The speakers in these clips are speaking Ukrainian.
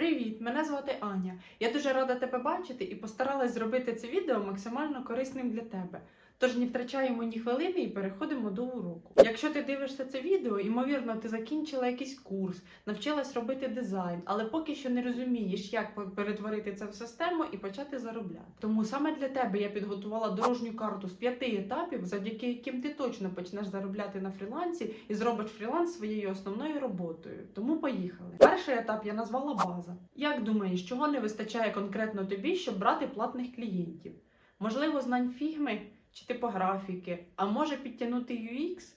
Привіт! Мене звати Аня. Я дуже рада тебе бачити і постаралась зробити це відео максимально корисним для тебе. Тож не втрачаємо ні хвилини і переходимо до уроку. Якщо ти дивишся це відео, ймовірно, ти закінчила якийсь курс, навчилась робити дизайн, але поки що не розумієш, як перетворити це в систему і почати заробляти. Тому саме для тебе я підготувала дорожню карту з п'яти етапів, завдяки яким ти точно почнеш заробляти на фрілансі і зробиш фріланс своєю основною роботою. Тому поїхали. Перший етап я назвала база. Як думаєш, чого не вистачає конкретно тобі, щоб брати платних клієнтів? Можливо, знань фігми чи типографіки, а може підтягнути UX?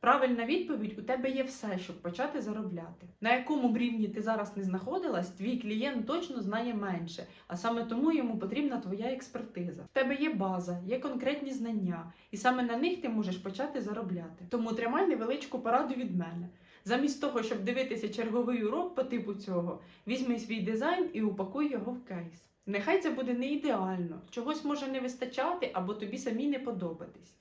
Правильна відповідь у тебе є все, щоб почати заробляти. На якому рівні ти зараз не знаходилась, твій клієнт точно знає менше, а саме тому йому потрібна твоя експертиза. В тебе є база, є конкретні знання, і саме на них ти можеш почати заробляти. Тому тримай невеличку пораду від мене. Замість того, щоб дивитися черговий урок по типу цього, візьми свій дизайн і упакуй його в кейс. Нехай це буде не ідеально, чогось може не вистачати або тобі самі не подобатись.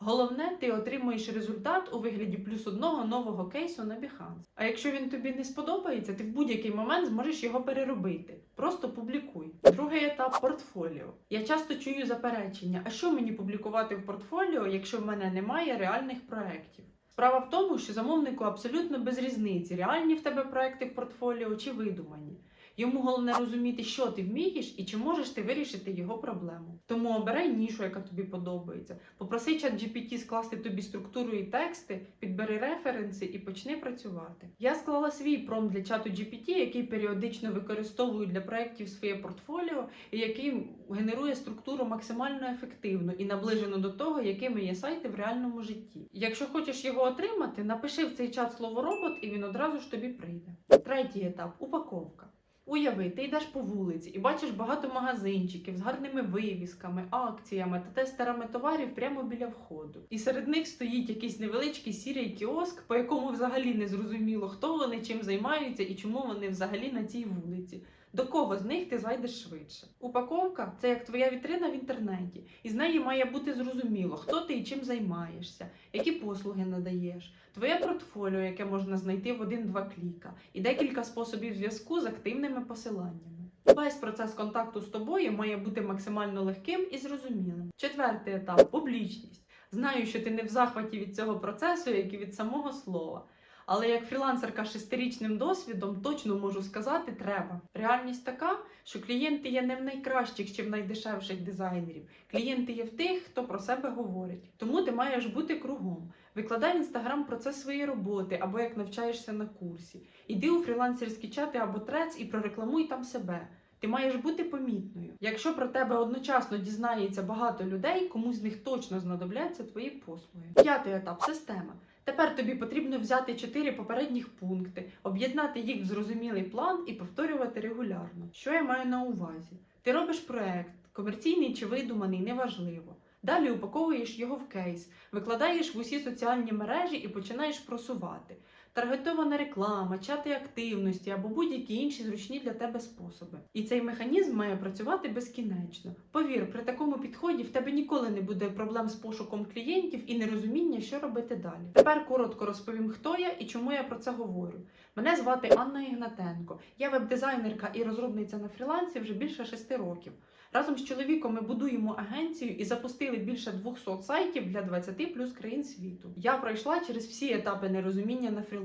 Головне, ти отримуєш результат у вигляді плюс одного нового кейсу на Behance. А якщо він тобі не сподобається, ти в будь-який момент зможеш його переробити. Просто публікуй. Другий етап портфоліо. Я часто чую заперечення: а що мені публікувати в портфоліо, якщо в мене немає реальних проєктів? Справа в тому, що замовнику абсолютно без різниці, реальні в тебе проекти в портфоліо чи видумані. Йому головне розуміти, що ти вмієш і чи можеш ти вирішити його проблему. Тому обирай нішу, яка тобі подобається. Попроси чат GPT скласти тобі структуру і тексти, підбери референси і почни працювати. Я склала свій промпт для чату GPT, який періодично використовую для проєктів своє портфоліо, і який генерує структуру максимально ефективно і наближено до того, якими є сайти в реальному житті. Якщо хочеш його отримати, напиши в цей чат слово робот, і він одразу ж тобі прийде. Третій етап упаковка. Уяви, ти йдеш по вулиці і бачиш багато магазинчиків з гарними вивісками, акціями та тестерами товарів прямо біля входу. І серед них стоїть якийсь невеличкий сірий кіоск, по якому взагалі не зрозуміло, хто вони чим займаються і чому вони взагалі на цій вулиці. До кого з них ти зайдеш швидше? Упаковка це як твоя вітрина в інтернеті, і з неї має бути зрозуміло, хто ти і чим займаєшся, які послуги надаєш, твоє портфоліо, яке можна знайти в один-два кліка, і декілька способів зв'язку з активними посиланнями. Весь процес контакту з тобою має бути максимально легким і зрозумілим. Четвертий етап публічність. Знаю, що ти не в захваті від цього процесу, як і від самого слова. Але як фрілансерка з шестирічним досвідом точно можу сказати, треба. Реальність така, що клієнти є не в найкращих чи в найдешевших дизайнерів. Клієнти є в тих, хто про себе говорить. Тому ти маєш бути кругом. Викладай в інстаграм процес своєї роботи або як навчаєшся на курсі. Іди у фрілансерські чати або трец і прорекламуй там себе. Ти маєш бути помітною. Якщо про тебе одночасно дізнається багато людей, комусь з них точно знадобляться твої послуги. П'ятий етап система. Тепер тобі потрібно взяти чотири попередніх пункти, об'єднати їх в зрозумілий план і повторювати регулярно. Що я маю на увазі? Ти робиш проект, комерційний чи видуманий, неважливо. Далі упаковуєш його в кейс, викладаєш в усі соціальні мережі і починаєш просувати. Таргетована реклама, чати активності або будь-які інші зручні для тебе способи. І цей механізм має працювати безкінечно. Повір, при такому підході в тебе ніколи не буде проблем з пошуком клієнтів і нерозуміння, що робити далі. Тепер коротко розповім, хто я і чому я про це говорю. Мене звати Анна Ігнатенко. Я веб-дизайнерка і розробниця на фрілансі вже більше шести років. Разом з чоловіком ми будуємо агенцію і запустили більше 200 сайтів для 20 плюс країн світу. Я пройшла через всі етапи нерозуміння на фрілансі.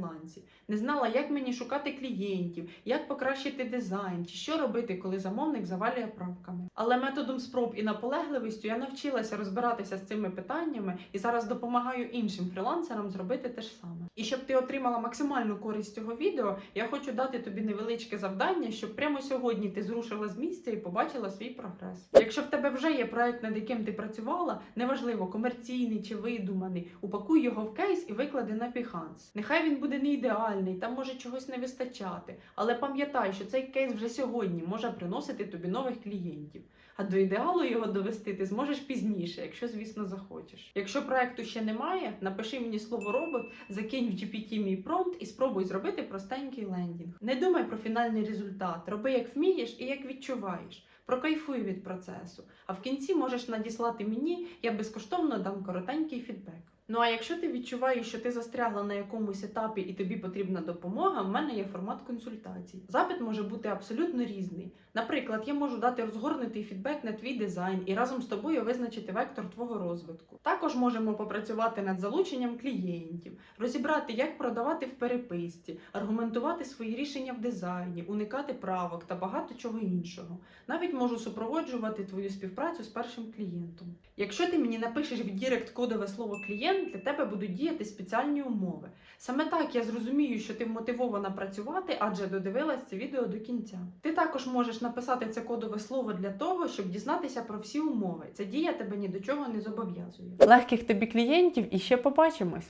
Не знала, як мені шукати клієнтів, як покращити дизайн, чи що робити, коли замовник завалює правками. Але методом спроб і наполегливістю я навчилася розбиратися з цими питаннями і зараз допомагаю іншим фрілансерам зробити те ж саме. І щоб ти отримала максимальну користь цього відео, я хочу дати тобі невеличке завдання, щоб прямо сьогодні ти зрушила з місця і побачила свій прогрес. Якщо в тебе вже є проект, над яким ти працювала, неважливо, комерційний чи видуманий, упакуй його в кейс і виклади на Behance. Нехай він буде не ідеальний, там може чогось не вистачати, але пам'ятай, що цей кейс вже сьогодні може приносити тобі нових клієнтів. А до ідеалу його довести ти зможеш пізніше, якщо, звісно, захочеш. Якщо проекту ще немає, напиши мені слово робот, закинь в GPT мій промпт і спробуй зробити простенький лендінг. Не думай про фінальний результат, роби як вмієш і як відчуваєш. Прокайфуй від процесу. А в кінці можеш надіслати мені, я безкоштовно дам коротенький фідбек. Ну а якщо ти відчуваєш, що ти застрягла на якомусь етапі і тобі потрібна допомога, в мене є формат консультацій. Запит може бути абсолютно різний. Наприклад, я можу дати розгорнутий фідбек на твій дизайн і разом з тобою визначити вектор твого розвитку. Також можемо попрацювати над залученням клієнтів, розібрати, як продавати в переписці, аргументувати свої рішення в дизайні, уникати правок та багато чого іншого. Навіть можу супроводжувати твою співпрацю з першим клієнтом. Якщо ти мені напишеш в Дірект кодове слово клієнт, для тебе будуть діяти спеціальні умови. Саме так я зрозумію, що ти вмотивована працювати, адже додивилась це відео до кінця. Ти також можеш написати це кодове слово для того, щоб дізнатися про всі умови. Ця дія тебе ні до чого не зобов'язує. Легких тобі клієнтів і ще побачимось.